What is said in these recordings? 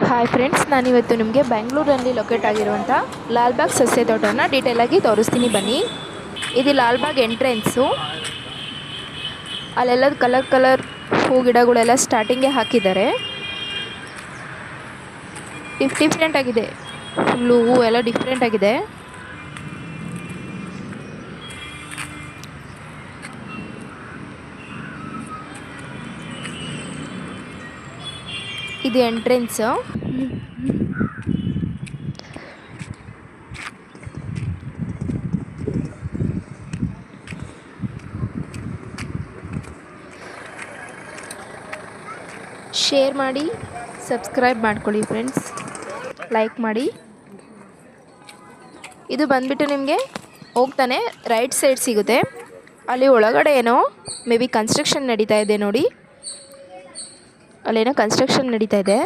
Hi friends ನಾನಿವತ್ತು ನಿಮಗೆ ಬೆಂಗಳೂರಲ್ಲಿ ಲೊಕೇಟ್ ಆಗಿರುವಂಥ ಲಾಲ್ಬಾಗ್ ಸಸ್ಯ ತೋಟನ ಡೀಟೇಲಾಗಿ ತೋರಿಸ್ತೀನಿ ಬನ್ನಿ. ಇದು ಲಾಲ್ಬಾಗ್ ಎಂಟ್ರೆನ್ಸು ಅಲ್ಲೆಲ್ಲ ಕಲರ್ ಕಲರ್ ಹೂ ಗಿಡಗಳೆಲ್ಲ ಸ್ಟಾರ್ಟಿಂಗೇ ಹಾಕಿದ್ದಾರೆ. ಡಿಫ್ ಡಿಫ್ರೆಂಟ್ ಆಗಿದೆ. ಫುಲ್ಲು ಹೂ ಎಲ್ಲ ಡಿಫ್ರೆಂಟ್ ಆಗಿದೆ. ಇದು ಎಂಟ್ರೆನ್ಸ್ ಶೇರ್ ಮಾಡಿ ಸಬ್ಸ್ಕ್ರೈಬ್ ಮಾಡ್ಕೊಳ್ಳಿ ಫ್ರೆಂಡ್ಸ್ ಲೈಕ್ ಮಾಡಿ. ಇದು ಬಂದ್ಬಿಟ್ಟು ನಿಮಗೆ ಹೋಗ್ತಾನೆ ರೈಟ್ ಸೈಡ್ ಸಿಗುತ್ತೆ. ಅಲ್ಲಿ ಒಳಗಡೆ ಏನೋ ಮೇ ಬಿ ಕನ್ಸ್ಟ್ರಕ್ಷನ್ ನಡೀತಾ ಇದೆ ನೋಡಿ. ಅಲ್ಲೇನೋ ಕನ್ಸ್ಟ್ರಕ್ಷನ್ ನಡೀತಾ ಇದೆ.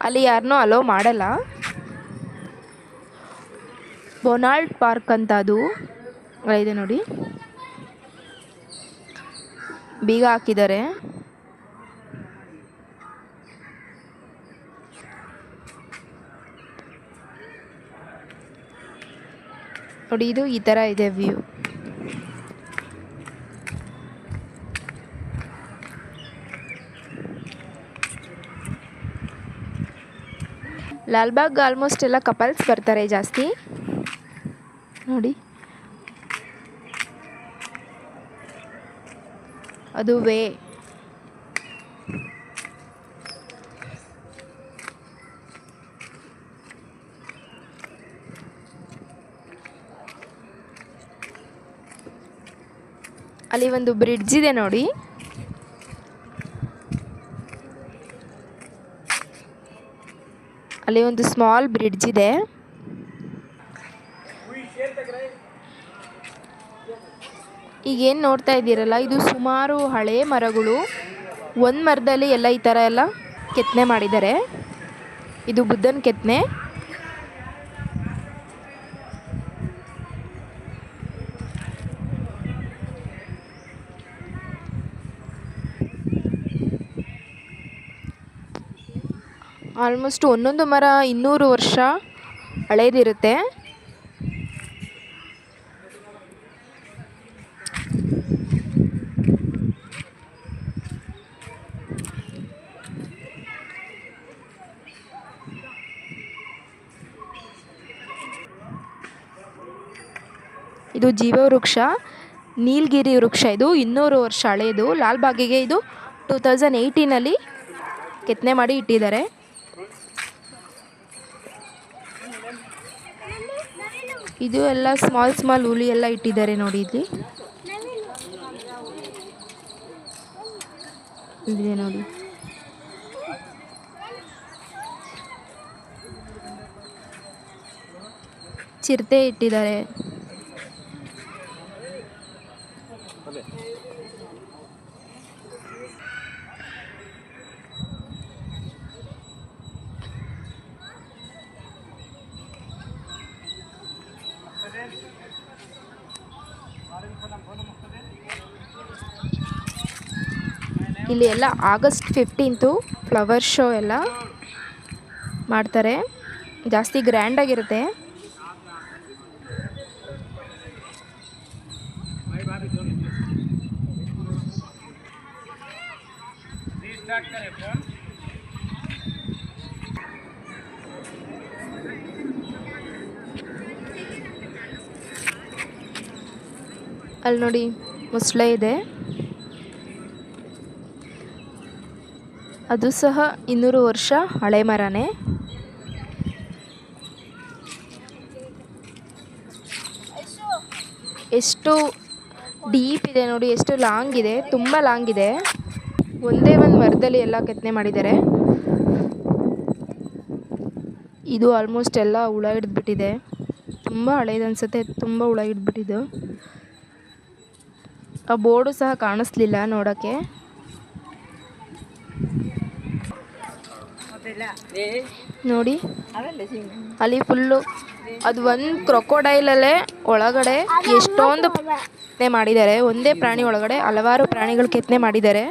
ಅಲ್ಲಿ ಯಾರನ್ನೂ ಅಲೋ ಮಾಡಲ್ಲ. ಬೊನಾಲ್ಡ್ ಪಾರ್ಕ್ ಅಂತ ಅದು. ಇದೆ ನೋಡಿ. ಬೀಗ ಹಾಕಿದ್ದಾರೆ. ನೋಡಿ, ಇದು ಈ ಥರ ಇದೆ ವ್ಯೂ. ಲಾಲ್ಬಾಗ್ ಆಲ್ಮೋಸ್ಟ್ ಎಲ್ಲ ಕಪಲ್ಸ್ ಬರ್ತಾರೆ ಜಾಸ್ತಿ. ನೋಡಿ. ಅದು ವೇ. ಅಲ್ಲಿ ಒಂದು ಬ್ರಿಡ್ಜ್ ಇದೆ ನೋಡಿ. ಅಲ್ಲಿ ಒಂದು ಸ್ಮಾಲ್ ಬ್ರಿಡ್ಜ್ ಇದೆ. ಈಗ ಏನು ನೋಡ್ತಾ ಇದ್ದೀರಲ್ಲ, ಇದು ಸುಮಾರು ಹಳೆ ಮರಗಳು. ಒಂದು ಮರದಲ್ಲಿ ಎಲ್ಲ ಈ ಥರ ಎಲ್ಲ ಕೆತ್ತನೆ ಮಾಡಿದ್ದಾರೆ. ಇದು ಬುದ್ಧನ ಕೆತ್ತನೆ. ಆಲ್ಮೋಸ್ಟ್ ಒಂದೊಂದು ಮರ ಇನ್ನೂರು ವರ್ಷ ಹಳೇದಿರುತ್ತೆ. ಇದು ಜೀವ ವೃಕ್ಷ ನೀಲಗಿರಿ ವೃಕ್ಷ. ಇದು ಇನ್ನೂರು ವರ್ಷ ಹಳೆಯದು ಲಾಲ್ಬಾಗಿಗೆ ಇದು ಟೂ ತೌಸಂಡ್ ಏಯ್ಟೀನಲ್ಲಿ ಕೆತ್ತನೆ ಮಾಡಿ ಇಟ್ಟಿದ್ದಾರೆ. ಇದು ಎಲ್ಲ ಸ್ಮಾಲ್ ಸ್ಮಾಲ್ ಹುಲಿ ಎಲ್ಲ ಇಟ್ಟಿದ್ದಾರೆ ನೋಡಿ ಇಲ್ಲಿ. ಇದೆ ನೋಡಿ. ಚಿರತೆ ಇಟ್ಟಿದ್ದಾರೆ. ಇಲ್ಲಿ ಎಲ್ಲ ಆಗಸ್ಟ್ ಫಿಫ್ಟೀನ್ತು ಫ್ಲವರ್ ಶೋ ಎಲ್ಲ ಮಾಡ್ತಾರೆ. ಜಾಸ್ತಿ ಗ್ರ್ಯಾಂಡಾಗಿರುತ್ತೆ ಅಲ್ಲಿ ನೋಡಿ ಮೊಸಳೆ ಇದೆ. ಅದು ಸಹ ಇನ್ನೂರು ವರ್ಷ ಹಳೆ ಮರನೇ. ಎಷ್ಟು ಡೀಪ್ ಇದೆ ನೋಡಿ, ಎಷ್ಟು ಲಾಂಗ್ ಇದೆ, ತುಂಬ ಲಾಂಗ್ ಇದೆ. ಒಂದೇ ಒಂದು ಮರದಲ್ಲಿ ಎಲ್ಲ ಕೆತ್ತನೆ ಮಾಡಿದ್ದಾರೆ. ಇದು ಆಲ್ಮೋಸ್ಟ್ ಎಲ್ಲ ಹುಳ ಹಿಡಿದ್ಬಿಟ್ಟಿದೆ. ತುಂಬ ಹಳೇದು ಅನಿಸುತ್ತೆ, ತುಂಬ ಹುಳ ಹಿಡಿದ್ಬಿಟ್ಟಿದ್ದು. ಆ ಬೋರ್ಡು ಸಹ ಕಾಣಿಸ್ಲಿಲ್ಲ ನೋಡೋಕ್ಕೆ. ನೋಡಿ. ಅಲ್ಲಿ ಫುಲ್ಲು ಅದು ಒಂದು ಕ್ರೊಕೊಡೈಲಲ್ಲೇ ಒಳಗಡೆ ಎಷ್ಟೊಂದು ಕೆತ್ತನೆ ಮಾಡಿದ್ದಾರೆ. ಒಂದೇ ಪ್ರಾಣಿ ಒಳಗಡೆ ಹಲವಾರು ಪ್ರಾಣಿಗಳು ಕೆತ್ತನೆ ಮಾಡಿದ್ದಾರೆ.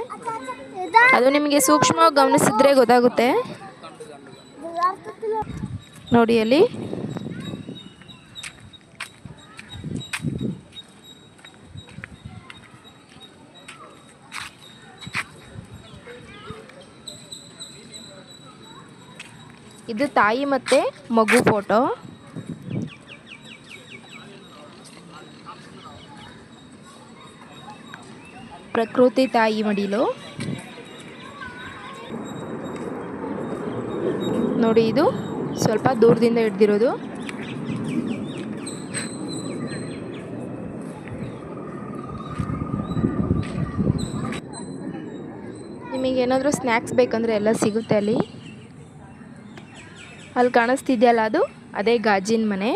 ಅದು ನಿಮಗೆ ಸೂಕ್ಷ್ಮವಾಗಿ ಗಮನಿಸಿದ್ರೆ ಗೊತ್ತಾಗುತ್ತೆ. ನೋಡಿ ಅಲ್ಲಿ. ಇದು ತಾಯಿ ಮತ್ತೆ ಮಗು ಫೋಟೋ. ಪ್ರಕೃತಿ ತಾಯಿ ಮಡಿಲು. ನೋಡಿ ಇದು ಸ್ವಲ್ಪ ದೂರದಿಂದ ಹಿಡ್ದಿರೋದು. ನಿಮಗೆ ಏನಾದರೂ ಸ್ನ್ಯಾಕ್ಸ್ ಬೇಕಂದರೆ ಎಲ್ಲ ಸಿಗುತ್ತೆ ಅಲ್ಲಿ. ಅಲ್ಲಿ ಕಾಣಿಸ್ತಿದೆಯಲ್ಲ ಅದು? ಅದೇ ಗಾಜಿನ ಮನೆ.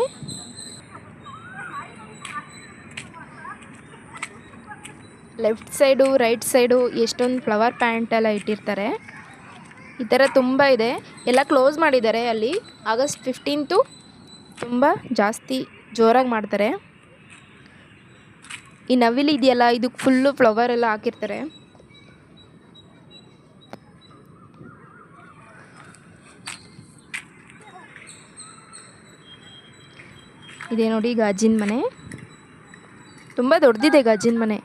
ಲೆಫ್ಟ್ ಸೈಡು, ರೈಟ್ ಸೈಡು ಎಷ್ಟೊಂದು ಫ್ಲವರ್ ಪ್ಯಾಂಟ್ ಎಲ್ಲ ಇಟ್ಟಿರ್ತಾರೆ. ಈ ಥರ ತುಂಬ ಇದೆ. ಎಲ್ಲ ಕ್ಲೋಸ್ ಮಾಡಿದ್ದಾರೆ ಅಲ್ಲಿ. ಆಗಸ್ಟ್ ಫಿಫ್ಟೀನ್ತು ತುಂಬ ಜಾಸ್ತಿ ಜೋರಾಗಿ ಮಾಡ್ತಾರೆ. ಈ ನವಿಲು ಇದೆಯಲ್ಲ, ಇದಕ್ಕೆ ಫುಲ್ಲು ಫ್ಲವರ್ ಎಲ್ಲ ಹಾಕಿರ್ತಾರೆ. ಇದೆ ನೋಡಿ ಗಾಜಿನ ಮನೆ. ತುಂಬ ದೊಡ್ಡದಿದೆ ಗಾಜಿನ ಮನೆ.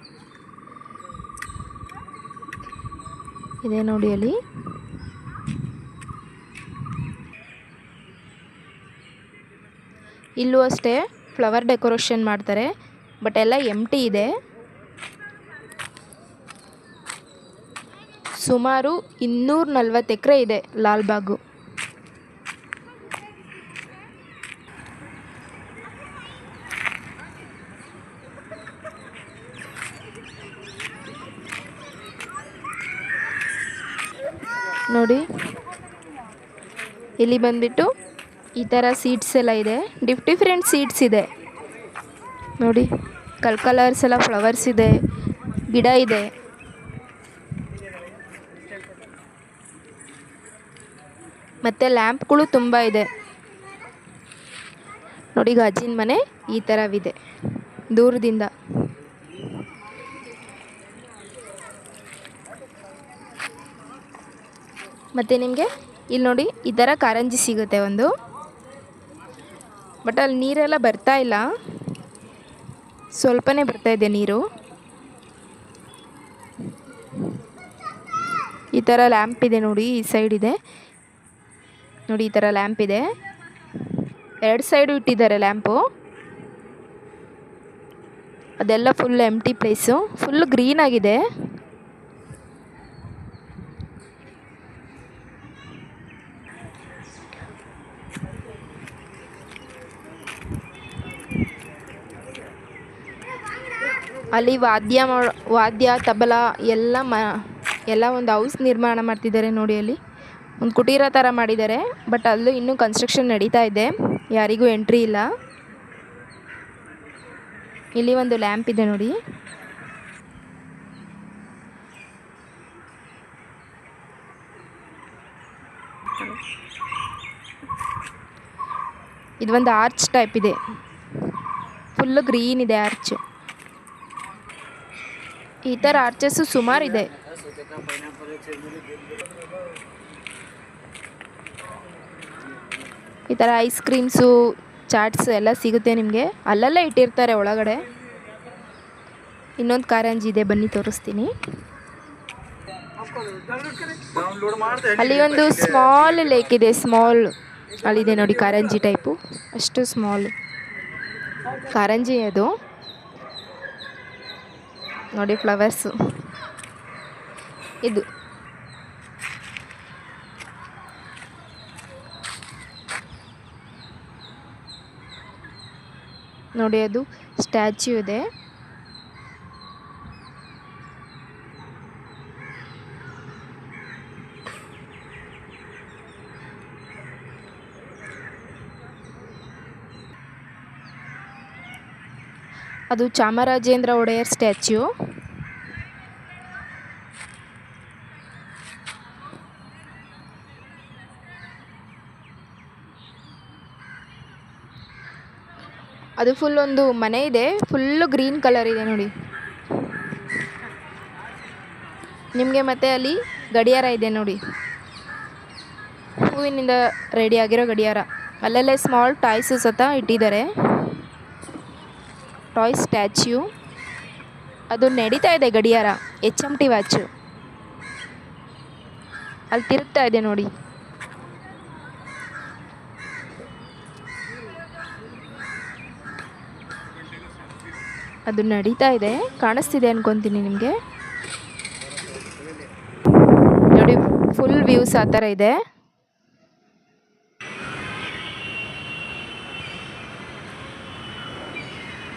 ಇದೆ ನೋಡಿ ಅಲ್ಲಿ. ಇಲ್ಲೂ ಅಷ್ಟೇ ಫ್ಲವರ್ ಡೆಕೋರೇಷನ್ ಮಾಡ್ತಾರೆ, ಬಟ್ ಎಲ್ಲ ಎಂಟಿ ಇದೆ. ಸುಮಾರು ಇನ್ನೂರ ನಲ್ವತ್ತು ಎಕರೆ ಇದೆ ಲಾಲ್ಬಾಗು ನೋಡಿ ಇಲ್ಲಿ ಬಂದ್ಬಿಟ್ಟು ಈ ಥರ ಸೀಟ್ಸ್ ಎಲ್ಲ ಇದೆ. ಡಿಫ್ ಡಿಫ್ರೆಂಟ್ ಸೀಟ್ಸ್ ಇದೆ. ನೋಡಿ, ಕಲ್ ಕಲರ್ಸ್ ಎಲ್ಲ ಫ್ಲವರ್ಸ್ ಇದೆ, ಗಿಡ ಇದೆ. ಮತ್ತು ಲ್ಯಾಂಪ್ಗಳು ತುಂಬ ಇದೆ. ನೋಡಿ ಗಾಜಿನ ಮನೆ ಈ ಥರವಿದೆ, ದೂರದಿಂದ. ಮತ್ತು ನಿಮಗೆ? ಇಲ್ಲಿ ನೋಡಿ, ಈ ಥರ ಕಾರಂಜಿ ಸಿಗುತ್ತೆ ಒಂದು. ಬಟ್ ಅಲ್ಲಿ ನೀರೆಲ್ಲ ಬರ್ತಾ ಇಲ್ಲ. ಸ್ವಲ್ಪನೇ ಬರ್ತಾ ಇದೆ ನೀರು. ಈ ಥರ ಲ್ಯಾಂಪ್ ಇದೆ ನೋಡಿ, ಈ ಸೈಡ್ ಇದೆ. ನೋಡಿ, ಈ ಥರ ಲ್ಯಾಂಪ್ ಇದೆ. ಎರಡು ಸೈಡು ಇಟ್ಟಿದ್ದಾರೆ ಲ್ಯಾಂಪು. ಅದೆಲ್ಲ full empty place full green ಆಗಿದೆ. ಅಲ್ಲಿ ವಾದ್ಯ ವಾದ್ಯ, ತಬಲ ಎಲ್ಲ ಮ, ಎಲ್ಲ ಒಂದು ಹೌಸ್ ನಿರ್ಮಾಣ ಮಾಡ್ತಿದ್ದಾರೆ ನೋಡಿ ಅಲ್ಲಿ. ಒಂದು ಕುಟೀರ ಥರ ಮಾಡಿದ್ದಾರೆ ಬಟ್ ಅಲ್ಲೂ ಇನ್ನೂ ಕನ್ಸ್ಟ್ರಕ್ಷನ್ ನಡೀತಾ ಇದೆ. ಯಾರಿಗೂ ಎಂಟ್ರಿ ಇಲ್ಲ. ಇಲ್ಲಿ ಒಂದು ಲ್ಯಾಂಪ್ ಇದೆ ನೋಡಿ. ಇದು ಒಂದು ಆರ್ಚ್ ಟೈಪ್ ಇದೆ. ಫುಲ್ಲು ಗ್ರೀನ್ ಇದೆ ಆರ್ಚ್ ಈ ಥರ ಆರ್ಚಸ್ಸು ಸುಮಾರಿದೆ. ಈ ಥರ ಐಸ್ ಕ್ರೀಮ್ಸು ಚಾಟ್ಸ್ ಎಲ್ಲ ಸಿಗುತ್ತೆ ನಿಮಗೆ. ಅಲ್ಲೆಲ್ಲ ಇಟ್ಟಿರ್ತಾರೆ ಒಳಗಡೆ. ಇನ್ನೊಂದು ಕಾರಂಜಿ ಇದೆ ಬನ್ನಿ ತೋರಿಸ್ತೀನಿ. ಅಲ್ಲಿ ಒಂದು ಸ್ಮಾಲ್ ಲೇಕ್ ಇದೆ ಸ್ಮಾಲ್ ಅಲ್ಲಿದೆ ನೋಡಿ ಕಾರಂಜಿ ಟೈಪು ಅಷ್ಟು ಸ್ಮಾಲ್ ಕಾರಂಜಿ ಅದು. ನೋಡಿ ಫ್ಲವರ್ಸು. ಇದು. ನೋಡಿ ಅದು ಸ್ಟ್ಯಾಚ್ಯೂ ಇದೆ. ಅದು ಚಾಮರಾಜೇಂದ್ರ ಒಡೆಯರ್ ಸ್ಟ್ಯಾಚ್ಯೂ ಅದು ಫುಲ್ ಒಂದು ಮನೆ ಇದೆ. ಫುಲ್ಲು ಗ್ರೀನ್ ಕಲರ್ ಇದೆ ನೋಡಿ. ನಿಮಗೆ ಮತ್ತೆ ಅಲ್ಲಿ ಗಡಿಯಾರ ಇದೆ ನೋಡಿ. ಹೂವಿನಿಂದ ರೆಡಿ ಆಗಿರೋ ಗಡಿಯಾರ. ಅಲ್ಲಲ್ಲೇ ಸ್ಮಾಲ್ ಟಾಯ್ಸ್ ಸತ ಇಟ್ಟಿದ್ದಾರೆ. ಟಾಯ್ ಸ್ಟ್ಯಾಚ್ಯೂ ಅದು ನಡೀತಾ ಇದೆ ಗಡಿಯಾರ. ಎಚ್ ಎಂ ಟಿ ವ್ಯಾಚು ಅಲ್ಲಿ ತಿರುಗ್ತಾ ಇದೆ ನೋಡಿ. ಅದು ನಡೀತಾ ಇದೆ. ಕಾಣಿಸ್ತಿದೆ ಅನ್ಕೊತೀನಿ ನಿಮಗೆ. ನೋಡಿ ಫುಲ್ ವ್ಯೂಸ್ ಆ ಥರ ಇದೆ.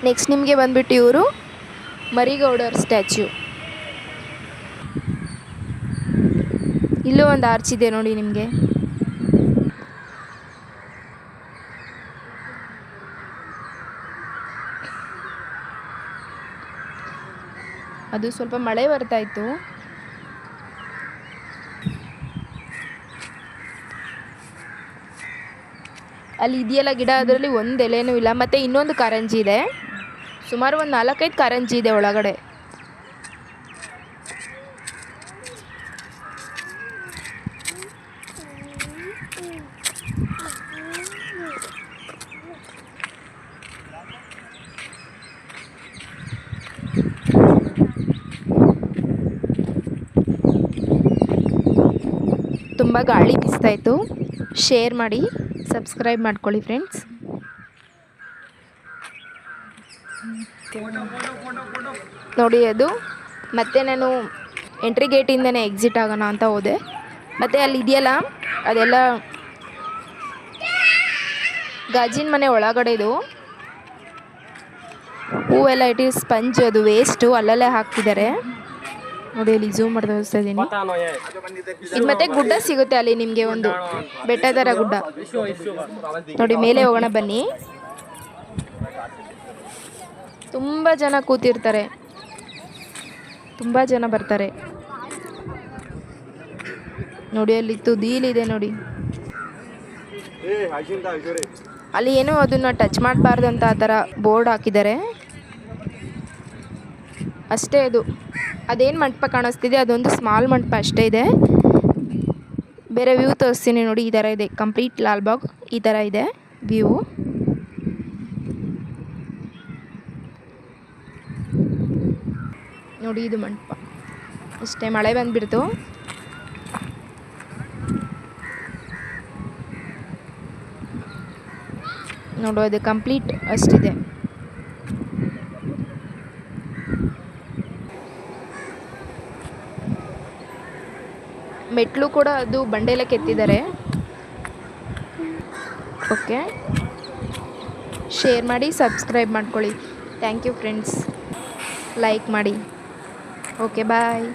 ನೆಕ್ಸ್ಟ್ ನಿಮಗೆ ಬಂದ್ಬಿಟ್ಟು ಇವರು ಮರಿಗೌಡರ್ ಸ್ಟ್ಯಾಚ್ಯೂ. ಇಲ್ಲೂ ಒಂದು ಆರ್ಚ್ ಇದೆ ನೋಡಿ ನಿಮಗೆ. ಅದು ಸ್ವಲ್ಪ ಮಳೆ ಬರ್ತಾ ಇತ್ತು ಅಲ್ಲಿ ಇದೆಯಲ್ಲ ಗಿಡ, ಅದರಲ್ಲಿ ಒಂದು ಎಲೆನೂ ಇಲ್ಲ, ಮತ್ತು ಇನ್ನೊಂದು ಕಾರಂಜಿ ಇದೆ. ಸುಮಾರು ಒಂದು ನಾಲ್ಕೈದು ಕಾರಂಜಿ ಇದೆ ಒಳಗಡೆ. ತುಂಬ ಗಾಳಿ ಬೀಸ್ತಾ ಇತ್ತು. ಶೇರ್ ಮಾಡಿ ಸಬ್ಸ್ಕ್ರೈಬ್ ಮಾಡ್ಕೊಳ್ಳಿ ಫ್ರೆಂಡ್ಸ್ ನೋಡಿ ಅದು. ಮತ್ತೆ ನಾನು ಎಂಟ್ರಿ ಗೇಟಿಂದನೇ ಎಕ್ಸಿಟ್ ಆಗೋಣ ಅಂತ ಹೋದೆ. ಮತ್ತು ಅಲ್ಲಿ ಇದೆಯಲ್ಲ, ಅದೆಲ್ಲ ಗಾಜಿನ ಮನೆ ಒಳಗಡೆದು ಹೂವೆಲ್ಲ ಇಟ್ಟು ಸ್ಪಂಜ್ ಅದು ವೇಸ್ಟು ಅಲ್ಲಲ್ಲೇ ಹಾಕ್ತಿದ್ದಾರೆ. ನೋಡಿ ಅಲ್ಲಿ ಝೂಮ್ ಮಾಡಿ ತೋರಿಸ್ತಾ ಇದ್ದೀನಿ ಇದು ಮತ್ತೆ ಗುಡ್ಡ ಸಿಗುತ್ತೆ ಅಲ್ಲಿ ನಿಮಗೆ ಒಂದು ಬೆಟ್ಟ ಥರ ಗುಡ್ಡ. ನೋಡಿ, ಮೇಲೆ ಹೋಗೋಣ ಬನ್ನಿ. ತುಂಬಾ ಜನ ಕೂತಿರ್ತಾರೆ. ತುಂಬಾ ಜನ ಬರ್ತಾರೆ. ನೋಡಿ, ಅಲ್ಲಿ ಇದೆ ನೋಡಿ. ಅಲ್ಲಿ ಏನೋ ಅದನ್ನ ಟಚ್ ಮಾಡಬಾರ್ದು ಅಂತ ಆ ಬೋರ್ಡ್ ಹಾಕಿದ್ದಾರೆ. ಅಷ್ಟೇ ಅದು. ಅದೇನು ಮಂಟಪ ಕಾಣಿಸ್ತಿದೆ? ಅದೊಂದು ಸ್ಮಾಲ್ ಮಂಟಪ ಅಷ್ಟೇ ಇದೆ. ಬೇರೆ ವ್ಯೂ ತೋರಿಸ್ತೀನಿ ನೋಡಿ, ಈ ಥರ ಇದೆ. ಕಂಪ್ಲೀಟ್ ಲಾಲ್ಬಾಗ್ ಈ ಥರ ಇದೆ ವ್ಯೂ ನೋಡಿ ಇದು ಮಂಟಪ. ಅಷ್ಟೇ, ಮಳೆ ಬಂದುಬಿಡ್ತು. ನೋಡು, ಅದು ಕಂಪ್ಲೀಟ್ ಅಷ್ಟಿದೆ. ಮೆಟ್ಲು ಕೂಡ ಅದು ಬಂಡೆಲ್ಲ ಕೆತ್ತಿದ್ದಾರೆ. ಓಕೆ ಶೇರ್ ಮಾಡಿ ಸಬ್ಸ್ಕ್ರೈಬ್ ಮಾಡ್ಕೊಳ್ಳಿ. ಥ್ಯಾಂಕ್ ಯು ಫ್ರೆಂಡ್ಸ್ ಲೈಕ್ ಮಾಡಿ. Okay bye